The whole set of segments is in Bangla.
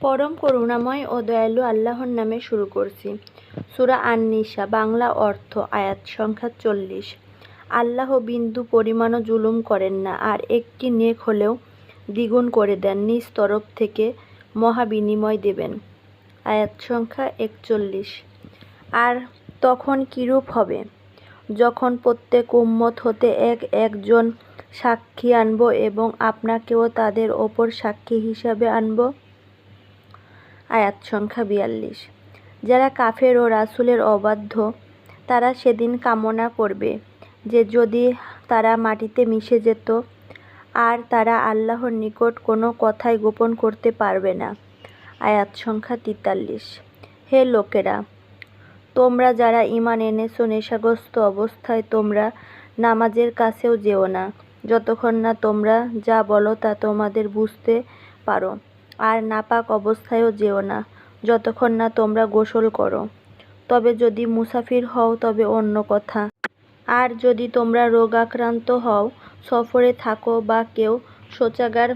পরম করুণাময় ও দয়ালু আল্লাহর নামে শুরু করছি। সুরা আন-নিসা, বাংলা অর্থ, আয়াত সংখ্যা চল্লিশ। আল্লাহ বিন্দু পরিমাণও জুলুম করেন না, আর একটি নেক হলেও দ্বিগুণ করে দেন, নিজ তরফ থেকে মহাবিনিময় দেবেন। আয়াত সংখ্যা একচল্লিশ। আর তখন কিরূপ হবে? যখন প্রত্যেক উম্মত হতে এক একজন সাক্ষী আনব এবং আপনাকেও তাদের ওপর সাক্ষী হিসাবে আনব? আয়াত সংখ্যা বিয়াল্লিশ। যারা কাফের ও রাসূলের অবাধ্য, তারা সেদিন কামনা করবে যে যদি তারা মাটিতে মিশে যেত, আর তারা আল্লাহর নিকট কোনো কথাই গোপন করতে পারবে না। আয়াত সংখ্যা তেতাল্লিশ। হে লোকেরা, তোমরা যারা ঈমান এনেছো নেশাগ্রস্ত অবস্থায়, তোমরা নামাজের কাছেও যেও না। যতক্ষণ না তোমরা যা বলো তা তোমাদের বুঝতে পারো। আর নাপাক অবস্থায়ও যেও না, যতক্ষণ না তোমরা গোসল করো। তবে যদি মুসাফির হও, তবে অন্য কথা। আর যদি তোমরা রোগাক্রান্ত হও, সফরে থাকো বা কেউ শৌচাগার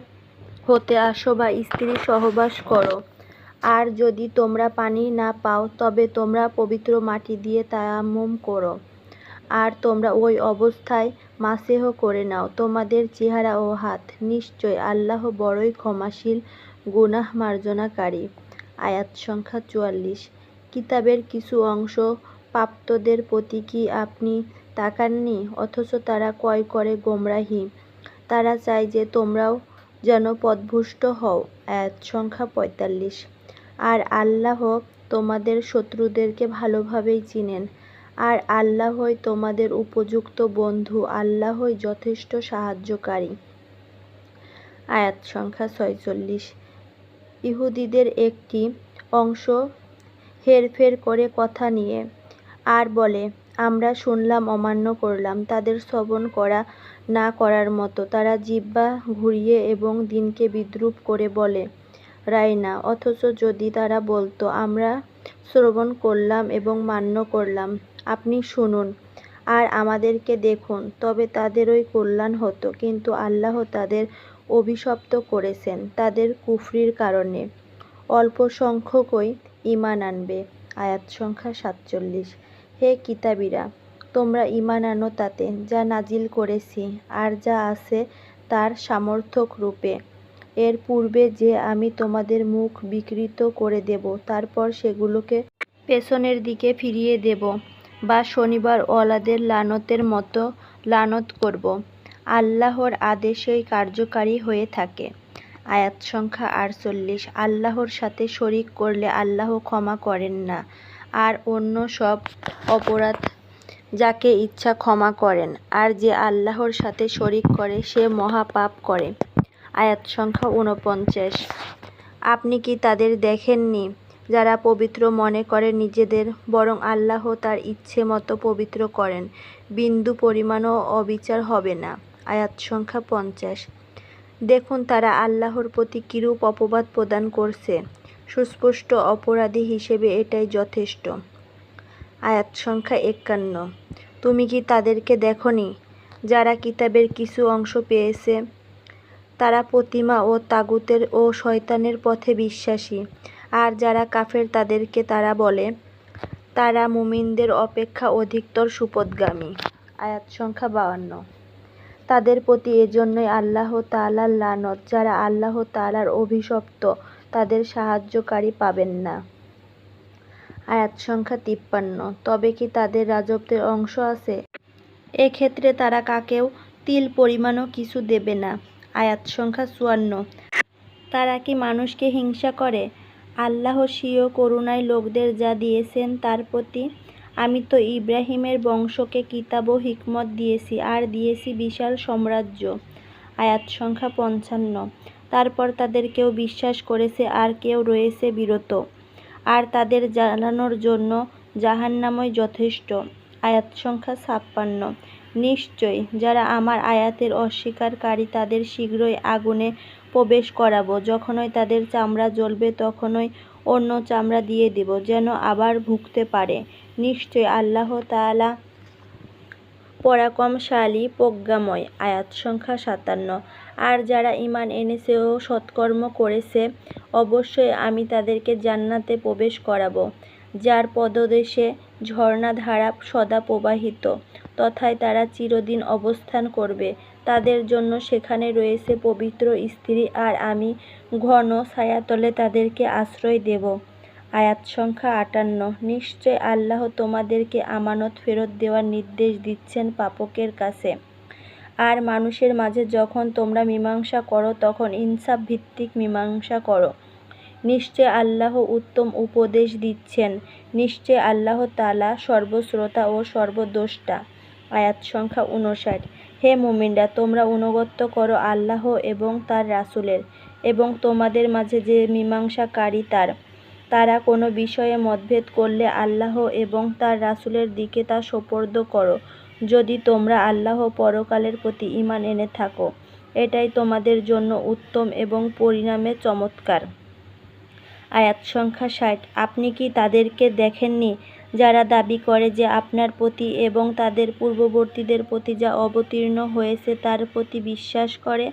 হতে আসো বা স্ত্রী সহবাস করো। আর যদি তোমরা পানি না পাও, তবে তোমরা পবিত্র মাটি দিয়ে তায়াম্মুম করো। আর তোমরা ওই অবস্থায় মাসেহ করে নাও। তোমাদের চেহারা ও হাত নিশ্চয় আল্লাহ বড়ই ক্ষমাশীল গুনাহ মার্জনাকারী। আয়াত সংখ্যা চুয়াল্লিশ। কিতাবের কিছু অংশ প্রাপ্তদের প্রতি কি আপনি তাকাননি? অথচ তারা ক্রয় করে গোমরাহি। তারা চায় যে তোমরাও যেন পথভ্রষ্ট হও। আয়াত সংখ্যা পঁয়তাল্লিশ। আর আল্লাহ তোমাদের শত্রুদেরকে ভালোভাবেই চিনেন। আর আল্লাহই তোমাদের উপযুক্ত বন্ধু। আল্লাহই যথেষ্ট সাহায্যকারী। আয়াত সংখ্যা ছয়চল্লিশ। ইহুদিদের একটি অংশ হেরফের করে কথা নিয়ে আর বলে, আমরা শুনলাম, অমান্য করলাম। তাদের শ্রবণ করা না করার মতো। তারা জিব্বা ঘুরিয়ে এবং দিনকে বিদ্রুপ করে বলে রায় না অথচ যদি তারা বলতো, আমরা শ্রবণ করলাম এবং মান্য করলাম। আপনি শুনুন আর আমাদেরকে দেখুন। তবে তাদেরই কল্যাণ হতো। কিন্তু আল্লাহ তাদের অভিশপ্ত করেছেন তাদের কুফরির কারণে। অল্প সংখ্যকই ঈমান আনবে। আয়াত সংখ্যা সাতচল্লিশ। হে কিতাবীরা, তোমরা ঈমান আনো তাতে যা নাজিল করেছি আর যা আছে তার সামর্থক রূপে। এর পূর্বে যে আমি তোমাদের মুখ বিকৃত করে দেব, তারপর সেগুলোকে পেছনের দিকে ফিরিয়ে দেব বা শনিবার ওয়ালাদের লানতের মতো লানত করব। আল্লাহর আদেশেই কার্যকারী হয়ে থাকে। আয়াত সংখ্যা আটচল্লিশ, আল্লাহর সাথে শরিক করলে আল্লাহ ক্ষমা করেন না। আর অন্য সব অপরাধ যাকে ইচ্ছা ক্ষমা করেন, আর যে আল্লাহর সাথে শরিক করে, সে মহাপাপ করে। আয়াত সংখ্যা ঊনপঞ্চাশ আপনি কি তাদের দেখেননি? যারা পবিত্র মনে করে নিজেদের, বরং আল্লাহ তার ইচ্ছে মতো পবিত্র করেন। বিন্দু পরিমাণও অবিচার হবে না। আয়াত সংখ্যা পঞ্চাশ। দেখুন তারা আল্লাহর প্রতি কিরূপ অপবাদ প্রদান করছে। সুস্পষ্ট অপরাধী হিসেবে এটাই যথেষ্ট। আয়াত সংখ্যা একান্ন। তুমি কি তাদেরকে দেখনি, যারা কিতাবের কিছু অংশ পেয়েছে? তারা প্রতিমা ও তাগুতের ও শয়তানের পথে বিশ্বাসী। আর যারা কাফের তাদেরকে তারা বলে, তারা মুমিনদের অপেক্ষা অধিকতর সুপদগামী আয়াত সংখ্যা বাউান্ন। তাদের প্রতি এজন্যই আল্লাহ তাআলার লানত, যারা আল্লাহ তাআলার অভিশপ্ত, তাদের সাহায্যকারী পাবেন না। আয়াত সংখ্যা তিপ্পান্ন, তবে কি তাদের রাজত্বের অংশ আছে? এক্ষেত্রে তারা কাকেও তিল পরিমাণও কিছু দেবে না। আয়াত সংখ্যা চুয়ান্ন, তারা কি মানুষকে হিংসা করে? আল্লাহ স্বীয় করুণায় লোকদের যা দিয়েছেন তার প্রতি আমি তো ইব্রাহিমের বংশকে কিতাব ও হিকমত দিয়েছি, আর দিয়েছি বিশাল সাম্রাজ্য। আয়াত সংখ্যা পঞ্চান্ন। তারপর তাদের কেউ বিশ্বাস করেছে, আর কেউ রয়েছে বিরত। আর তাদের জানানোর জন্য জাহান্নামই যথেষ্ট। আয়াত সংখ্যা ছাপ্পান্ন। নিশ্চয় যারা আমার আয়াতের অস্বীকারী, তাদের শীঘ্রই আগুনে প্রবেশ করাবো। যখনই তাদের চামড়া জ্বলবে, তখনই অন্য চামড়া দিয়ে দেব, যেন আবার ভুগতে পারে। নিশ্চয় আল্লাহ তাআলা পরাক্রমশালী, প্রজ্ঞাময়, আয়াত সংখ্যা সাতান্ন। আর যারা ঈমান এনেছে ও সৎকর্ম করেছে, অবশ্যই আমি তাদেরকে জান্নাতে প্রবেশ করাব, যার পদদেশে ঝর্ণাধারা সদা প্রবাহিত, তথায় তারা চিরদিন অবস্থান করবে। তাদের জন্য সেখানে রয়েছে পবিত্র স্ত্রী, আর আমি ঘন ছায়াতলে তাদেরকে আশ্রয় দেব। আয়াত সংখ্যা আটান্ন। নিশ্চয় আল্লাহ তোমাদেরকে আমানত ফেরত দেওয়ার নির্দেশ দিচ্ছেন পাপকের কাছে। আর মানুষের মাঝে যখন তোমরা মীমাংসা করো, তখন ইনসাফ ভিত্তিক মীমাংসা করো। নিশ্চয় আল্লাহ উত্তম উপদেশ দিচ্ছেন। নিশ্চয় আল্লাহ তালা সর্বশ্রোতা ও সর্বদ্রষ্টা। আয়াত সংখ্যা উনষাট হে মুমিনরা, তোমরা অনুগত্য করো আল্লাহ এবং তার রাসুলের এবং তোমাদের মাঝে যে মীমাংসাকারী তার। তারা কোনো বিষয়ে মতভেদ করলে আল্লাহ এবং তার রাসূলের দিকে তা সোপর্দ করো। যদি তোমরা আল্লাহ পরকালের প্রতি ঈমান এনে থাকো, এটাই তোমাদের জন্য উত্তম এবং পরিণামে চমৎকার। আয়াত সংখ্যা ষাট। আপনি কি তাদেরকে দেখেননি যারা দাবি করে যে আপনার প্রতি এবং তাদের পূর্ববর্তীদের প্রতি যা অবতীর্ণ হয়েছে তার প্রতি বিশ্বাস করে?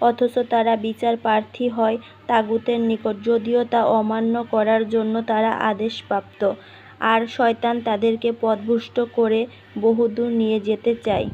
অথচ তারা বিচার প্রার্থী হয় তাগুতের নিকট। যদিও তা অমান্য করার জন্য তারা আদেশপ্রাপ্ত। আর শয়তান তাদেরকে পথভ্রষ্ট করে বহুদূর নিয়ে যেতে চায়।